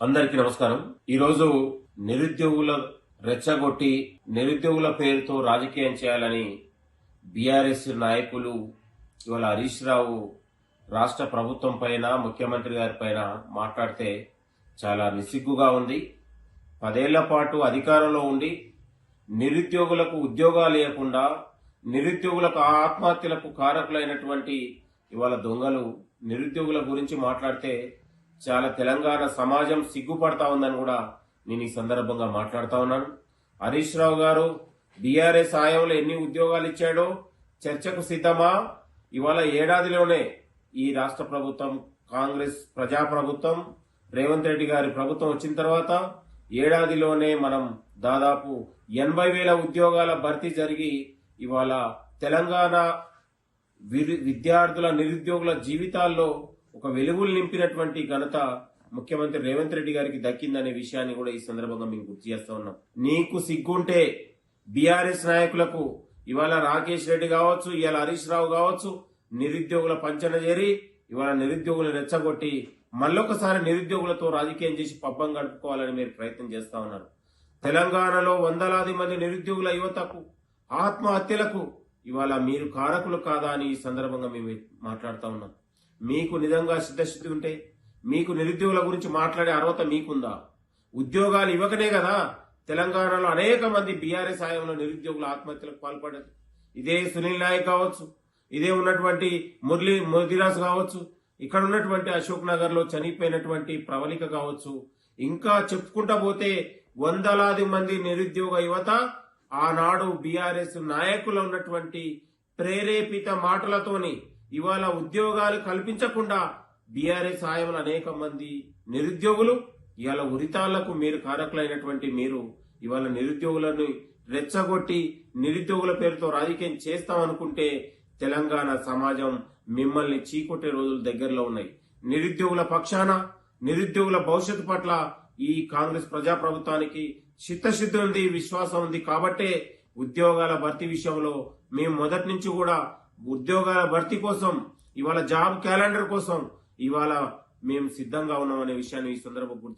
అందరికీ నమస్కారం. ఈరోజు నిరుద్యోగుల రెచ్చగొట్టి నిరుద్యోగుల పేరుతో రాజకీయం చేయాలని బీఆర్ఎస్ నాయకులు ఇవాళ హరీష్ రావు రాష్ట్ర ప్రభుత్వం పైన ముఖ్యమంత్రి గారి పైన మాట్లాడితే చాలా నిసిగ్గుగా ఉంది. పదేళ్ళ పాటు అధికారంలో ఉండి నిరుద్యోగులకు ఉద్యోగాలు లేకుండా నిరుద్యోగులకు ఆత్మహత్యలకు కారకులైనటువంటి ఇవాళ దొంగలు నిరుద్యోగుల గురించి మాట్లాడితే చాలా తెలంగాణ సమాజం సిగ్గుపడతా ఉందని కూడా నేను ఈ సందర్భంగా మాట్లాడుతా ఉన్నాను. హరీష్ రావు గారు బీఆర్ఎస్ ఆయంలో ఎన్ని ఉద్యోగాలు ఇచ్చాడో చర్చకు సిద్ధమా? ఇవాళ ఏడాదిలోనే ఈ రాష్ట్ర ప్రభుత్వం కాంగ్రెస్ ప్రజా ప్రభుత్వం రేవంత్ రెడ్డి గారి ప్రభుత్వం వచ్చిన తర్వాత ఏడాదిలోనే మనం దాదాపు ఎనభై వేల ఉద్యోగాల భర్తీ జరిగి ఇవాళ తెలంగాణ విరి- విద్యార్థుల నిరుద్యోగుల జీవితాల్లో ఒక వెలుగులు నింపినటువంటి ఘనత ముఖ్యమంత్రి రేవంత్ రెడ్డి గారికి దక్కిందనే విషయాన్ని కూడా ఈ సందర్భంగా మేము గుర్తు చేస్తా ఉన్నాం. నీకు సిగ్గుంటే బీఆర్ఎస్ నాయకులకు ఇవాళ రాకేష్ రెడ్డి కావచ్చు ఇవాళ హరీష్ రావు కావచ్చు నిరుద్యోగుల పంచన చేరి ఇవాళ నిరుద్యోగులు రెచ్చగొట్టి మళ్ళొకసారి నిరుద్యోగులతో రాజకీయం చేసి పబ్బం గడుపుకోవాలని మీరు ప్రయత్నం చేస్తా ఉన్నారు. తెలంగాణలో వందలాది మంది నిరుద్యోగుల యువతకు ఆత్మహత్యలకు ఇవాళ మీరు కారకులు కాదా అని ఈ సందర్భంగా మేము మాట్లాడుతూ ఉన్నాం. మీకు నిజంగా సిద్ధశుద్ధి ఉంటే మీకు నిరుద్యోగుల గురించి మాట్లాడే అర్హత మీకుందా? ఉద్యోగాలు ఇవ్వకనే కదా? తెలంగాణలో అనేక మంది బీఆర్ఎస్ సాయంలో నిరుద్యోగుల ఆత్మహత్యలకు పాల్పడ్డారు. ఇదే సునీల్ నాయక్ కావచ్చు ఇదే ఉన్నటువంటి మురళి మురళీరాజ్ కావచ్చు ఇక్కడ ఉన్నటువంటి అశోక్ నగర్లో చనిపోయినటువంటి ప్రవళిక కావచ్చు. ఇంకా చెప్పుకుంటా పోతే వందలాది మంది నిరుద్యోగ యువత ఆనాడు బీఆర్ఎస్ నాయకులు ఉన్నటువంటి ప్రేరేపిత మాటలతోని ఇవాళ ఉద్యోగాలు కల్పించకుండా బీఆర్ఎస్ ఆయములు అనేక మంది నిరుద్యోగులు ఇవాళ ఉరితాళ్ళకు మీరు కారకులైనటువంటి మీరు ఇవాళ నిరుద్యోగులను రెచ్చగొట్టి నిరుద్యోగుల పేరుతో రాజకీయం చేస్తామనుకుంటే తెలంగాణ సమాజం మిమ్మల్ని చీకొట్టే రోజులు దగ్గరలో ఉన్నాయి. నిరుద్యోగుల పక్షాన నిరుద్యోగుల భవిష్యత్తు పట్ల ఈ కాంగ్రెస్ ప్రజాప్రభుత్వానికి చిత్తశుద్ధి ఉంది విశ్వాసం ఉంది కాబట్టే ఉద్యోగాల భర్తీ విషయంలో మేము మొదటి నుంచి కూడా ఉద్యోగాల భర్తీ కోసం ఇవాళ జాబ్ క్యాలెండర్ కోసం ఇవాళ మేము సిద్ధంగా ఉన్నాం అనే విషయాన్ని ఈ సందర్భంగా గుర్తు